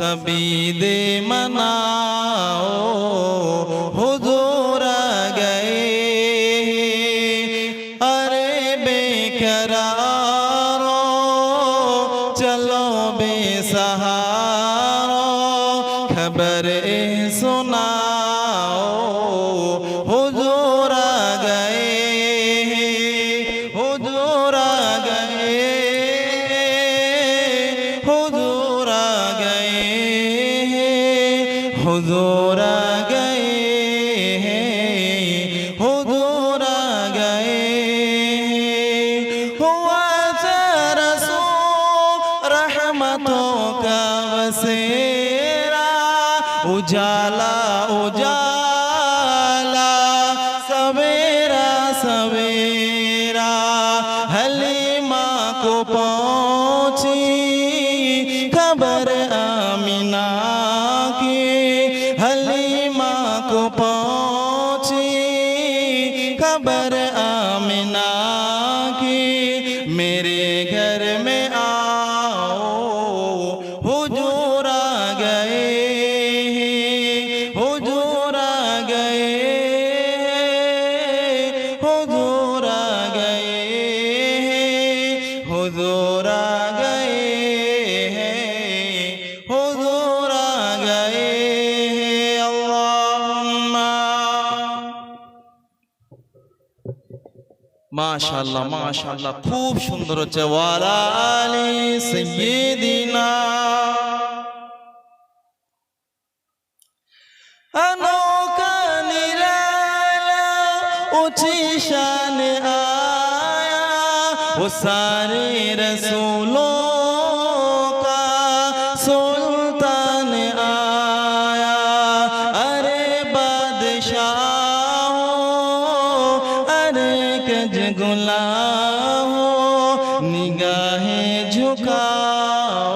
सभी दे मनाओ हुजूर आ गए अरे बेकरारो चलो बेसहारो حضور گئے ہیں حضور گئے ہوا رسو رحمتوں کا وسیرا اجالا اجالا سویرا سویرا حلیمہ کو پہنچ کو پہنچی خبر মাশাল্লাহ মাশাল্লাহ খুব সুন্দর হচ্ছে। ওয়ালালি সৈয়দিনা অনৌকানিরা উচি শান আয়া। ও সারে রসুলো کج گلا ہو نگاہیں جھکاؤ،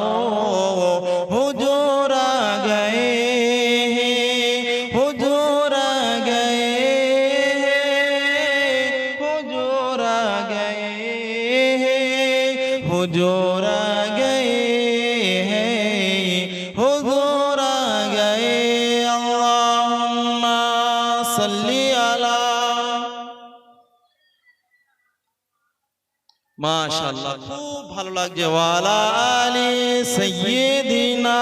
حضور آ گئے حضور آ گئے حضور آ گئے حضور آ گئے حضور آ گئے، اللہم صلی মাশাআল্লাহ খুব ভালো লাগছে ওয়ালা আলি সাইয়্যিদিনা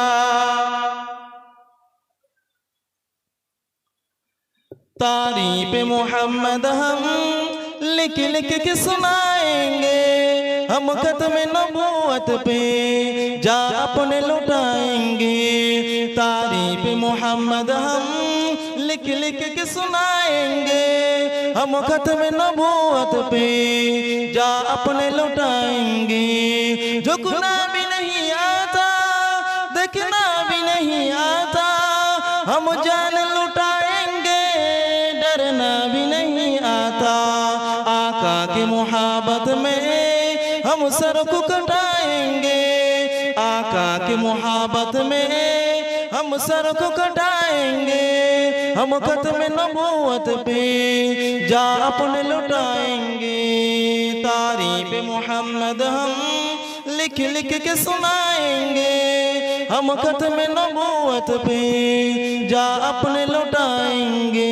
تعریف محمد ہم لکھ لکھ کے سنائیں گے۔ ہم ختم نبوت پہ جا اپنے لٹائیں گے۔ تعریف محمد ہم لکھ لکھ کے سنائیں گے۔ ہم ختم نبوت پہ جا اپنے لٹائیں گے۔ جو گناہ بھی نہیں آتا، دیکھنا بھی نہیں آتا، ہم جان لٹائیں گے۔ ڈرنا بھی نہیں آتا۔ آقا کی محبت میں ہم سر کو کٹائیں گے۔ آقا کی محبت میں हम सर को कटाएंगे हम खत्म नबूवत पे जा अपने लुटाएंगे तारीफ मोहम्मद हम लिख लिख के सुनाएंगे हम खत्म नबूवत पे जा अपने लुटाएंगे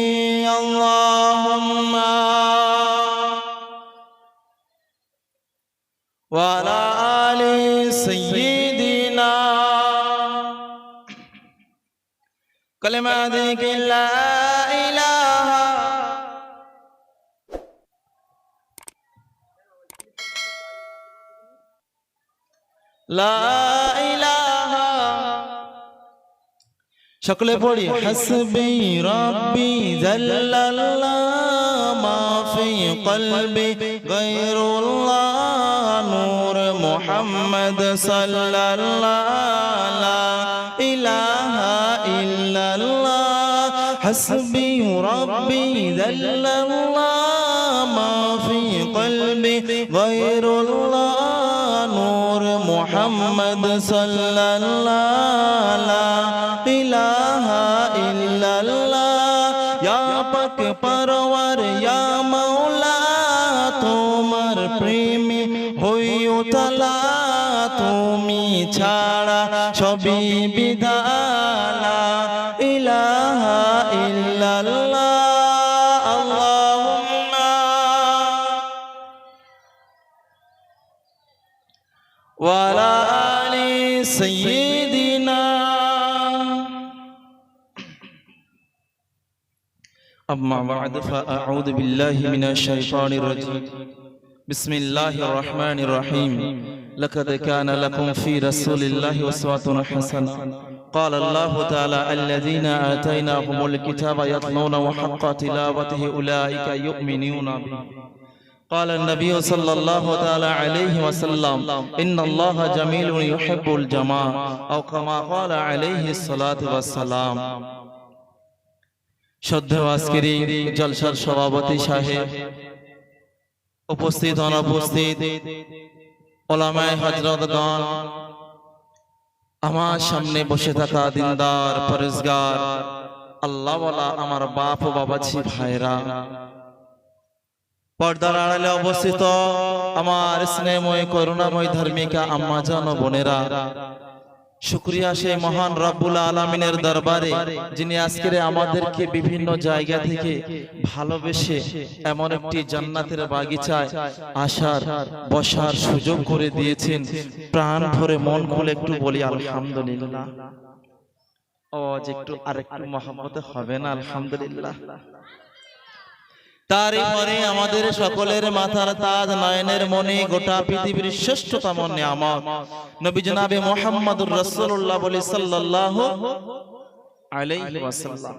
अल्लाहुम्मा वाला কলেমা দিকে লা ইলাহা সকলে পড়ি হসবি রব্বি জাল্লাল্লাহ মাফি কলবি গায়রুল্লাহ محمد صلى الله لا إله إلا الله. حسبي ربي ذل الله. ما في قلبي غير الله. نور محمد صلى الله لا إله إلا الله. يا بك پرور يا مولا تومر پریم তালা তুমি ছাড়া সবই বিধালা ইলাহা ইল্লাল্লাহ আল্লাহুম্মা ওয়ালা আলি সাইয়্যিদিনা أما بعد فأعوذ بالله من الشيطان الرجيم بسم الله الرحمن الرحيم لقد كان لكم في رسول الله أسوة حسنة قال الله تعالى الذين آتيناهم الكتاب يتلونه حق تلاوته أولئك يؤمنون به قال النبي صلى الله تعالى عليه وسلم إن الله جميل يحب الجمال أو كما قال عليه الصلاة والسلام শ্রদ্ধেয় আজকেরই জলসার সভাপতি সাহেব উপস্থিত, অনুপস্থিত ওলামায় হজরতগণ আমার সামনে বসে থাকা দিনদার পরেশগার আল্লাহওয়ালা আমার বাপ ও বাবাজি ভাইরা। পর্দার আড়ালে অবস্থিত আমার স্নেহময়, করুণাময়, ধর্মিকা আম্মা জান বোনেরা শুক্রিয়া সেই মহান রব্বুল আলমিনের দরবারে যিনি আজকের আমাদেরকে বিভিন্ন জায়গা থেকে ভালোবেসে এমন একটি জান্নাতের বাগিচায় আসার বসার সুযোগ করে দিয়েছেন। প্রাণ ভরে মন খুলে একটু বলি আলহামদুলিল্লাহ। ও আজ একটু আরেকটু মহাব্বতে হবে না আলহামদুলিল্লাহ। তারই পরে আমাদের সকলের মাথার তাজ নয়নের মনে গোটা পৃথিবীর শ্রেষ্ঠতম নিয়ামত। নবী জনাবে মোহাম্মদুর রাসূলুল্লাহ বলি সাল্লাল্লাহু আলাইহি ওয়াসাল্লাম।